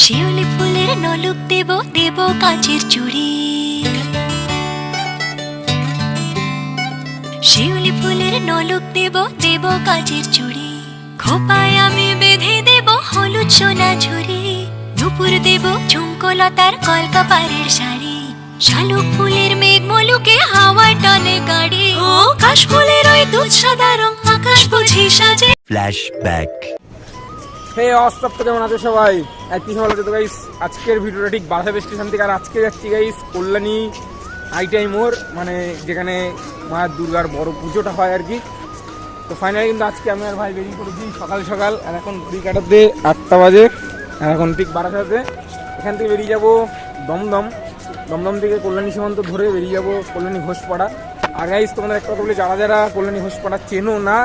শিউলি ফুলের নলুক দেব দেব কাঁচের চুড়ি। শিউলি ফুলের নলুক দেব দেব কাঁচের চুড়ি। খোপায় আমি বেঁধে দেব হলুদ সোনা ঝুড়ি। নুপুর দেব ঝুমকোলতার কলকাপাড়ের শাড়ি। শালুক ফুলের মেঘ মলুকে হাওয়া টানে গাড়ি। ও কাশ ফুলের ওই দুধ সাদা রং আকাশ বুঝি সাজে। ফ্ল্যাশব্যাক হে, অস্তব তো কেমন আছে সবাই? একই ভালো তো গাইস আজকের ভিডিওটা ঠিক বাসাবে স্টেশন থেকে আর আজকে যাচ্ছি গাইস কল্যাণী আইটাই মোড় মানে যেখানে মা দুর্গার বড় পুজোটা হয় আর কি। তো ফাইনালি কিন্তু আজকে আমি আর ভাই বেরিয়ে পড়েছি সকাল সকাল, আর এখন ঘড়ি কাটাতে আটটা বাজে, আর এখন ঠিক বারাসাতে এখান থেকে বেরিয়ে যাব দমদম। দমদম থেকে কল্যাণী সীমান্ত ধরে বেরিয়ে যাব কল্যাণী ঘোষপাড়া। আর গাইস তোমাদের একটা বলি, যারা যারা কল্যাণী ঘোষপাড়া চেনো না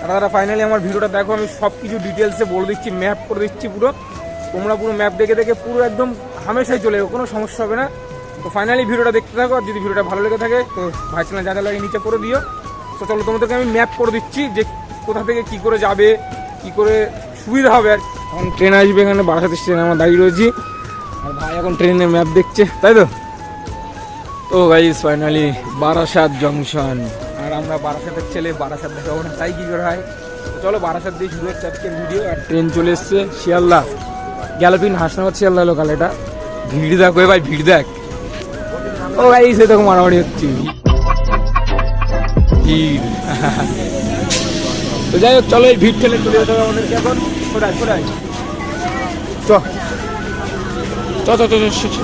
তারা ফাইনালি আমার ভিডিওটা দেখো, আমি সব কিছু ডিটেলসে বলে দিচ্ছি ম্যাপ করে দিচ্ছি পুরো। তোমরা পুরো ম্যাপ দেখে দেখে পুরো একদম হামেশাই চলে যাবে, কোনো সমস্যা হবে না। তো ফাইনালি ভিডিওটা দেখতে থাকো, আর যদি ভিডিওটা ভালো লেগে থাকে, তো ভাই চ্যানেল যা যা লাগে নিচে করে দিও। তো চলো, তোমাদেরকে আমি ম্যাপ করে দিচ্ছি যে কোথা থেকে কি করে যাবে, কি করে সুবিধা হবে। আর এখন ট্রেন আসবে এখানে বারাসাত স্টেশনে আমরা দাঁড়িয়ে রয়েছি। আর ভাই এখন ট্রেনের ম্যাপ দেখছে, তাই তো? তো গাইস ফাইনালি বারাসাত জংশন আমরা বারাসাতের ছেলে বারাসাত দেখাবো না তাই কি করে হয়? চলো বারাসাত দিয়ে শুরু হচ্ছে আজকের ভিডিও আর ট্রেন চলে এসছে শিয়ালদা। গ্যালোপিন হাসনাবাদ শিয়ালদা লোকাল এটা। ভিড় দেখ এ ভাই ভিড় দেখ। ও গাইস এ দেখো মারামারি হচ্ছে। ভিড়। তো যাই হোক চলো এই ভিড় ঠেলে চলে যেতে হবে এখন। কোথায় কোথায় চ। চ চ চ চ,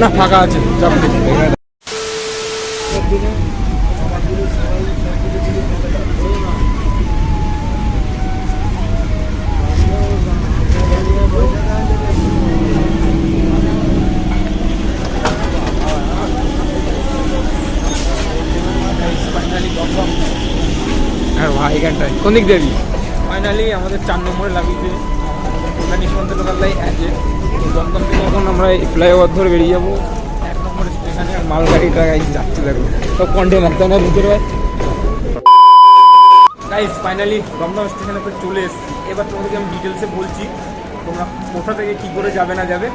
না ফাঁকা আছে হ্যাঁ ভাই কোন দিক দিয়ে ফাইনালি আমাদের চার নম্বরে লাগিয়েছে। আছে দমদম থেকে এখন আমরা ধরে বেরিয়ে এক স্টেশনে ভিতরে। ফাইনালি চলে এবার তোমাদেরকে আমি ডিটেলসে বলছি, তোমরা কোথা থেকে কী করে যাবে না যাবে।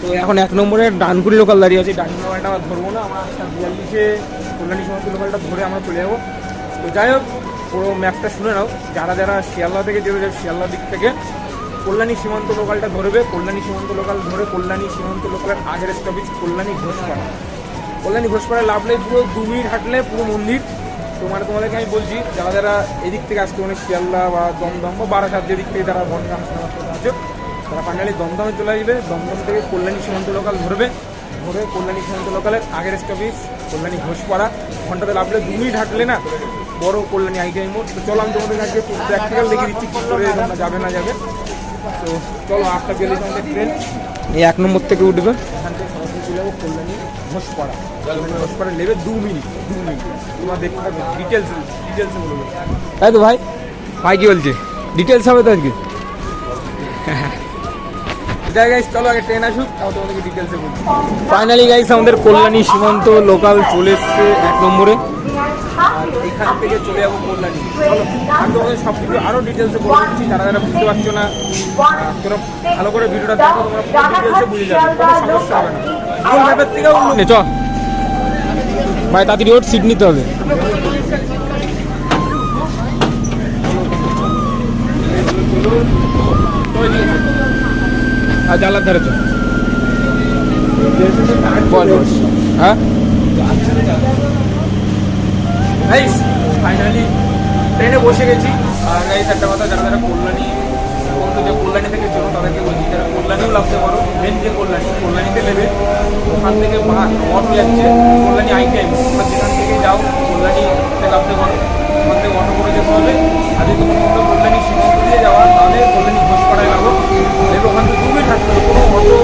তো এখন এক নম্বরে ডানকুড়ি লোকাল দাঁড়িয়ে আছে। ডানকুড়ি লোকালটা ধরবো না, আমরা বিয়াল্লিশে কল্যাণী লোকালটা ধরে আমরা চলে যাব। তো যাই হোক, পুরো ম্যাপটা শুনে নাও। যারা যারা শিয়ালদা থেকে যেতে যাবে শিয়ালদা দিক থেকে কল্যাণী সীমান্ত লোকালটা ধরবে কল্যাণী সীমান্ত লোকাল ধরে কল্যাণী সীমান্ত লোকালের আগের স্টপেজ কল্যাণী ঘোষপাড়া। কল্যাণী ঘোষপাড়ায় লাভলে পুরো দু মিনিট হাঁটলে পুরো মন্দির। তো মানে তোমাদেরকে আমি বলছি, যারা যারা এদিক থেকে আসতে মানে শিয়ালদা বা দমদম বা বারাসাত যেদিক থেকে যারা বনগাম আছে, তারা ফাইনালি দমদমে চলে আসবে। দমদম থেকে কল্যাণী সীমান্ত লোকাল ধরবে ধরে কল্যাণী সীমান্ত লোকালের আগের স্টপেজ কল্যাণী ঘোষপাড়া। ঘন্টাতে লাভলে দু মিনিট হাঁটলে না, বড় কল্যাণী আইটিআই মোড়। তো চলো তোমাদের আজকে প্র্যাকটিক্যাল দেখিয়ে দিচ্ছি, কী করে যাবে না যাবে। তো চলো আটটা বিয়াল্লিশ আমাদের ট্রেন এই এক নম্বর থেকে উঠবে। এখান থেকে সরাসরি চলে যাব কল্যাণী ঘোষপাড়া কল্যাণী ঘোষপাড়া নেবে দু মিনিট দু মিনিট। তোমরা দেখতে থাকবে ডিটেলস ডিটেলসে বলবে তাই তো ভাই? ভাই কি বলছে? ডিটেলস হবে তো আজকে? ফাইনালি গাইস আমাদের কল্যাণী সীমান্ত লোকাল চলে এসছে এক নম্বরে। এখান থেকে চলে যাব কল্যাণী। চলো আমি তোমাদের সব কিছু আরও ডিটেলসে বলে দিচ্ছি, যারা যারা বুঝতে পারছ না তোমরা ভালো করে ভিডিওটা দেখো, তোমরা পুরো ডিটেলসে বুঝে যাবে, কোনো সমস্যা হবে না। গুগল ম্যাপের থেকেও নে চ ভাই, তাড়াতাড়ি ওর সিট নিতে হবে। আর জানলার ধারে বল। হ্যাঁ? গাইস ফাইনালি ট্রেনে বসে গেছি। আর গাইস একটা কথা যারা যারা কল্যাণী বলতো যে কল্যাণী থেকে চলো তাদেরকে বলছি যারা কল্যাণীও লাভতে পারো মেন যে কল্যাণী, কল্যাণীতে নেবে, ওখান থেকে অটো যাচ্ছে, কল্যাণী আইটিআই তোমরা যেখান থেকে যাও, কল্যাণীতে লাভতে পারো। ওখান থেকে অটো করে যেতে হবে। আর যদি তোমরা কল্যাণী সীমান্ত দিয়ে যাওয়া তাহলে কল্যাণী ঘোষপাড়ায় লাগো। দেখবে ওখান থেকে তুমি থাকবে কোনো অটো,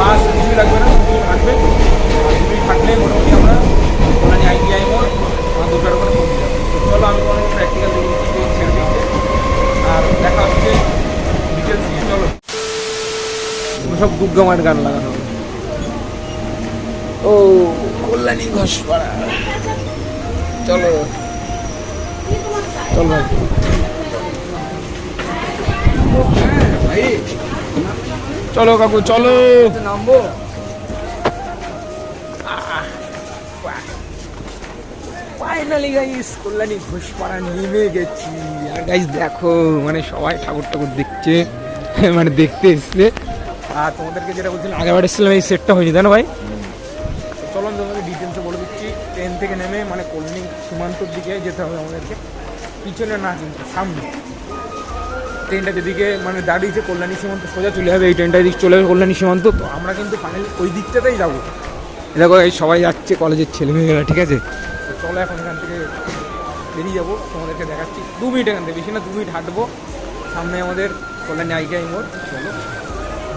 বাস, কিছুই লাগবে না, তুমি থাকবে। তুমি থাকলে মোটামুটি আমরা কল্যাণী আইটিআই মোড় আমার দুটোর ওখানে পৌঁছে যাব তো চলো আমি অনেক প্র্যাকটিক্যাল দেখে দিচ্ছি ছেড়ে দিচ্ছি আর দেখা হচ্ছে ডিটেলস নিয়ে চলো সব দুর্গামায়ের গান লাগানো হবে। ও কল্যাণী ঘোষপাড়া। চলো। চল ভাই। চলো কাকু চলো। নামবো? ফাইনালি গাইস কল্যাণী ঘোষপাড়া নেমে গেছি। আর গাইস দেখো মানে সবাই ঠাকুর ঠাকুর দেখছে মানে দেখতে এসছে। আর তোমাদেরকে যেটা বলছিলাম আগেবার এসেছিলাম এই সেটটা হয়নি তাই না ভাই? তো চলো আমি তোমাকে ডিটেলসে বলে দিচ্ছি। ট্রেন থেকে নেমে মানে কল্যাণী সীমান্তর দিকে যেতে হবে আমাদেরকে। পিছনে না কিন্তু সামনে। ট্রেনটা যেদিকে মানে দাঁড়িয়েছে কল্যাণী সীমান্ত সোজা চলে যাবে এই ট্রেনটা এদিকে চলে যাবে কল্যাণী সীমান্ত। তো আমরা কিন্তু ফাইনালি ওই দিকটাতেই যাব। দেখো এই সবাই যাচ্ছে কলেজের ছেলে মেয়েরা ঠিক আছে? তো চলো এখন এখান থেকে বেরিয়ে যাব তোমাদেরকে দেখাচ্ছি। দু মিনিট এখান থেকে বেশি না দু মিনিট হাঁটবো। সামনে আমাদের কল্যাণী আইটিআই মোড়।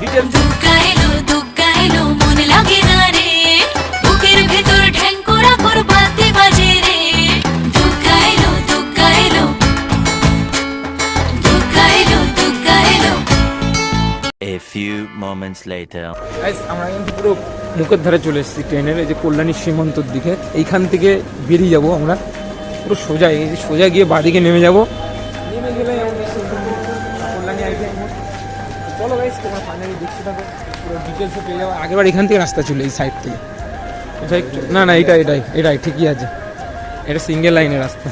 ডিটেলস দুগ্গা এলো দুগ্গা এলো মন লাগে না রে বুকের ভেতর ঠ্যাঙ্কুরা কর বাতি বাজে রে দুগ্গা এলো দুগ্গা এলো দুগ্গা এলো দুগ্গা এলো A few moments later. Guys, আমরা কিন্তু পুরো মুখের ধারে চলে এসেছি ট্রেনের এই যে কল্যাণী সীমান্তর দিকে। এইখান থেকে বেরিয়ে যাব আমরা। পুরো সোজা এই সোজা গিয়ে বাদিকে নেমে যাব। চলো গাইস তোমরা ফাইনালি দেখতে থাকো। পুরো ডিটেলসে পেয়ে যাব আগেবার এখান থেকে রাস্তা চলে এই সাইড থেকে। থেকে- না না এটা এটাই এটাই ঠিকই আছে। এটা সিঙ্গেল লাইনের রাস্তা।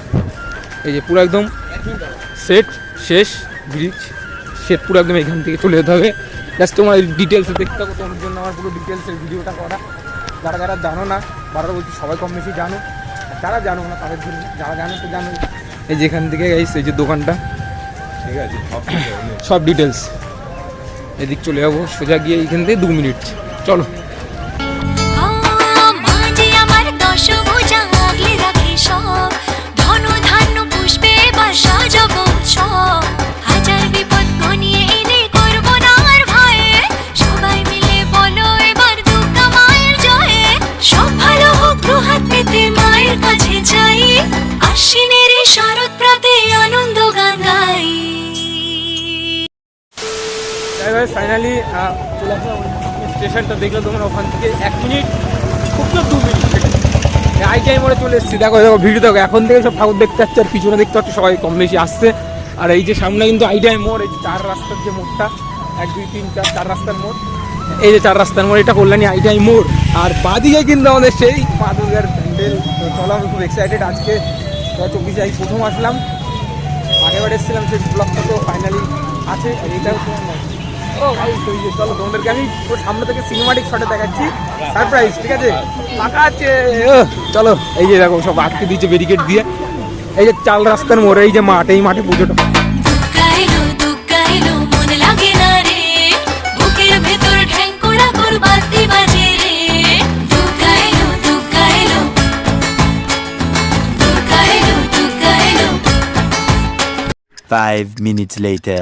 এই যে পুরো একদম সেট শেষ ব্রিজ সেট পুরো একদম এখান থেকে চলে যেতে হবে। জাস্ট তোমার ডিটেলসে দেখতে হবে তোমার জন্য আমার পুরো ডিটেলসের ভিডিওটা করা। যারা যারা জানো না বারবার বলছি সবাই কম বেশি জানো। যারা জানো না তাদের জন্য যারা জানো তো জানো। এই যেখান থেকে এই এই যে দোকানটা। ঠিক আছে সব ডিটেলস এদিক চলে যাব সোজা গিয়ে এইখান থেকে দু মিনিট। চলো। স্টেশনটা দেখলে তোমার ওখান থেকে এক মিনিট, খুব তো দু মিনিট আই টাইম মোড়ে চলে এসেছি। দেখো দেখো, ভিডিও দেখো। এখন থেকে সব ঠাকুর দেখতে পাচ্ছি আর পিছনে দেখতে পাচ্ছি সবাই কম বেশি আসছে। আর এই যে সামনে কিন্তু আই টাইম মোড় এই যে চার রাস্তার যে মোড়টা, এক, দুই, তিন, চার চার রাস্তার মোড়। এই যে চার রাস্তার মোড়, এটা কল্যাণী আই টাইম মোড় আর বাদিকে কিন্তু আমাদের সেই পা প্যান্ডেল। চলো খুব এক্সাইটেড আজকে। চব্বিশে আমি প্রথম আসলাম। আগেবার এসেছিলাম, সেই ব্লগটা তো ফাইনালি আছে। এটাও তো ও ভাই তুই যে চলো তোমাদেরকে আমি সামনে থেকে সিনেমাটিক শটে দেখাচ্ছি। সারপ্রাইজ ঠিক আছে? ফাঁকা আছে। ও, চলো এই যে দেখো সব আটকে দিয়েছে ব্যারিকেড দিয়ে। এই যে চাল রাস্তার মোড়ে এই যে মাঠ এই মাঠে পুজোটা। Five minutes later.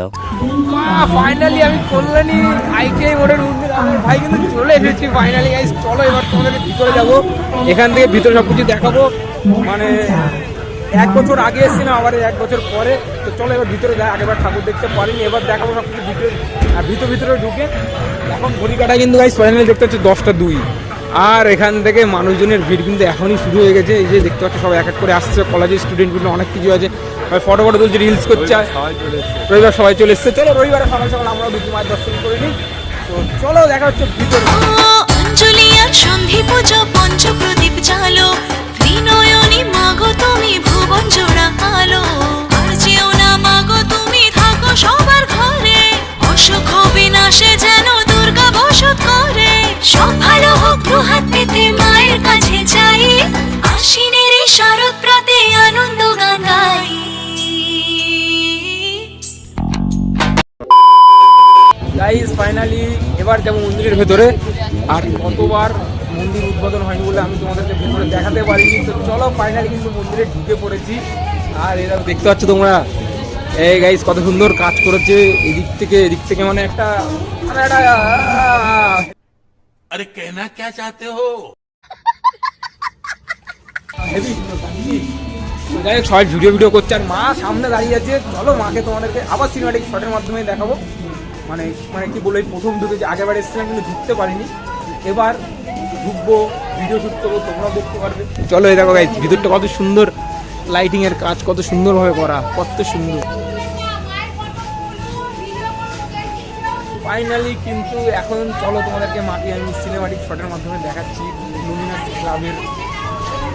ফাইনালি আমি কল্যাণী আইটিআই মোড়ের মন্দির আমার ভাই কিন্তু চলে এসেছি ফাইনালি গাইস চলো এবার তোমাদের ভিতরে যাব। এখান থেকে ভিতরে সব কিছু দেখাবো। মানে এক বছর আগে এসেছিলাম আবার এক বছর পরে। তো চলো এবার ভিতরে যাই আগেবার ঠাকুর দেখতে পারিনি, এবার দেখাবো সব কিছু ভিতরে। আর ভিতর ভিতরে ঢুকে, এখন ঘড়ি কাটা কিন্তু গাইস ফাইনালি দেখতে হচ্ছে দশটা দুই। আর এখান থেকে মানুষজনের ভিড় কিন্তু এখনই শুরু হয়ে গেছে। এই যে দেখতে পাচ্ছ সবাই এক এক করে আসছে। কলেজের স্টুডেন্টগুলো অনেক কিছু আছে। ফটো ফটো তুলছে রিলস করছে। রবিবার সবাই চলে এসছে। চলো রবিবারে সকাল সকাল আমরা দুটি মায়ের দর্শন করে নিই। তো চলো দেখা হচ্ছে ভিতরে। অঞ্জলি আর সন্ধি পুজো পঞ্চ প্রদীপ জালো ত্রিনয়নী মাগো তুমি ভুবন জোড়া আলো। আর যেও না মাগো তুমি থাকো সবার ঘরে। শরৎ ফাইনালি এবার যেমন মন্দিরের ভেতরে আর কতবার মন্দির উদ্বোধন হয়নি বলে আমি তোমাদেরকে ভেতরে দেখাতে পারিনি। তো চলো ফাইনালি কিন্তু মন্দিরে ঢুকে পড়েছি। আর এরা দেখতে পাচ্ছ তোমরা এই গাইজ কত সুন্দর কাজ করেছে। এদিক থেকে এদিক থেকে মানে একটা মানে আরে কেনা কে চাতে হো? যাই হোক, সবাই ভিডিও ভিডিও করছে। আর মা সামনে দাঁড়িয়ে আছে। চলো মাকে তোমাদেরকে আবার সিনেমাটিক শটের মাধ্যমে দেখাবো। মানে মানে কি বলে প্রথম ঢুকে যে আগেবার এসেছিলাম কিন্তু ঢুকতে পারিনি। এবার ঢুকবো ভিডিও শ্যুট করব, তোমরাও দেখতে পারবে। চলো এই দেখো গাইজ ভিতরটা কত সুন্দর লাইটিং এর কাজ, কত সুন্দরভাবে করা, কত সুন্দর। ফাইনালি কিন্তু এখন চলো তোমাদেরকে মাকে আমি সিনেমাটিক শটের মাধ্যমে দেখাচ্ছি লুমিনাস ক্লাবের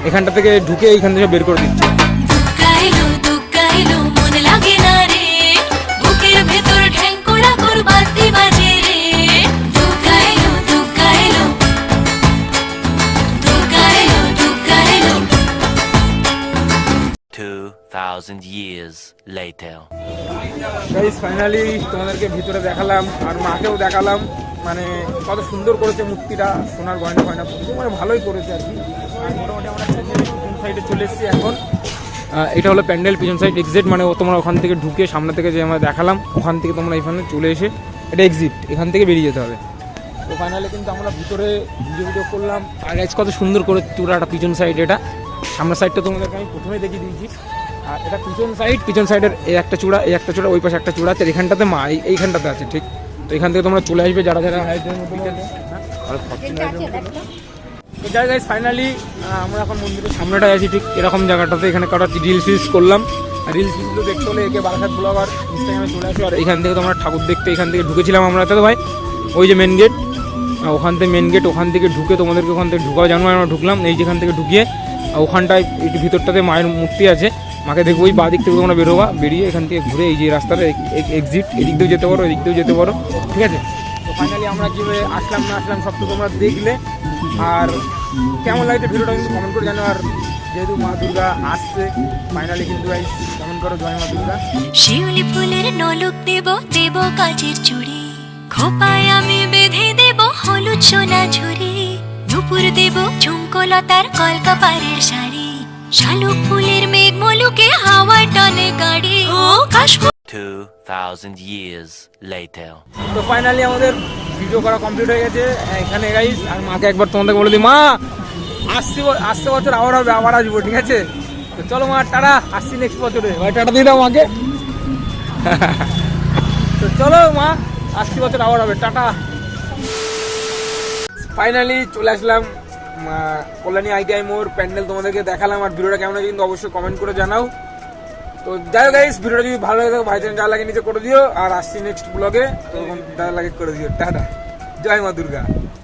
এখানটা থেকে ঢুকে এইখান থেকে বের করে দিচ্ছি। মন 2,000 years later. ফাইনালি তোমাদেরকে ভিতরে দেখালাম আর মাকেও দেখালাম। মানে কত সুন্দর করেছে মূর্তিটা সোনার গয়না গয়না পুজো মানে ভালোই করেছে আর কি। মোটামুটি আমরা পিছন সাইডে চলে এসেছি এখন। এটা হলো প্যান্ডেল পিছন সাইড এক্সিট মানে ও তোমরা ওখান থেকে ঢুকে সামনে থেকে যে আমরা দেখালাম ওখান থেকে তোমরা এখানে চলে এসে এটা এক্সিট এখান থেকে বেরিয়ে যেতে হবে। তো ফাইনালি কিন্তু আমরা ভিতরে ভিডিও ভিডিও করলাম। আর গাইস কত সুন্দর করে চূড়াটা পিছন সাইড এটা। সামনের সাইডটা তোমাদেরকে আমি প্রথমেই দেখিয়ে দিয়েছি। আর এটা পিছন সাইড পিছন সাইডের এই একটা চূড়া এই একটা চূড়া ওই পাশে একটা চূড়া আছে এখানটাতে মা এইখানটাতে আছে ঠিক? তো এখান থেকে তোমরা চলে আসবে যারা যারা তো যাই গাইস ফাইনালি আমরা এখন মন্দিরের সামনেটায় আছি, ঠিক এরকম জায়গাটাতে। এখানে কটা রিলস ফিলস করলাম। রিলস ফিলসগুলো দেখতে হলে একে বারাসাত ব্লগার ইনস্টাগ্রামে চলে আসো। আর এখান থেকে তোমরা ঠাকুর দেখতে এখান থেকে ঢুকেছিলাম আমরা। তো ভাই, ওই যে মেন গেট ওখান থেকে মেন গেট ওখান থেকে ঢুকে তোমাদেরকে ওখান থেকে ঢুকাও। জানো, আমরা ঢুকলাম, এই যেখান থেকে ঢুকিয়ে ওখানটায় একটু ভিতরটাতে মায়ের মূর্তি আছে। মাকে দেখব, ওই বাঁ দিক থেকে তোমরা বেরোবা, বেরিয়ে এখান থেকে ঘুরে এই যে রাস্তাটা এক্সিট এদিক দিয়েও যেতে পারো, এদিক দিয়েও যেতে পারো, ঠিক আছে? তো ফাইনালি আমরা কীভাবে আসলাম, না আসলাম, সব তো তোমরা দেখলে। আর কেমন লাগছে ভিডিওটা কিন্তু কমেন্ট করে জানো আর যেহেতু মা দুর্গা আসছে ফাইনালি কিন্তু কমেন্ট করো, জয় মা দুর্গা। শিউলি ফুলের নলক দেব দেব কাজের চুড়ি। খোপায় আমি বেঁধে দেব হলুদ সোনা ঝুড়ি। নুপুর দেব ঝুমকোলতার কলকাপাড়ের শাড়ি শালুক ফুলের মেঘ মলুকে হাওয়ার টানে গাড়ি। ও কাশফুল। 2,000 years later. তো ফাইনালি আমাদের ভিডিও করা কমপ্লিট হয়ে গেছে। এখানে গাইস আর মাকে একবার তোমাদেরকে বলে দিই মা আসছে আসছে বছর আবার হবে আবার আসব ঠিক আছে? তো চলো মা টাটা আসছি নেক্সট বছরে। ভাই টাটা দিয়ে দাও মাকে। তো চলো মা আসছি বছর আবার হবে টাটা। ফাইনালি চলে আসলাম। কল্যাণী আইটিআই মোর প্যান্ডেল তোমাদেরকে দেখালাম আর ভিডিওটা কেমন হয়েছে কিন্তু অবশ্যই কমেন্ট করে জানাও। তো যাই হোক গাইস ভিডিওটা যদি ভালো লাগে ভাই যা লাগে নিচে করে দিও আর আসছি নেক্সট ব্লগে তো যা লাগে করে দিও। টাটা। জয় মা দুর্গা।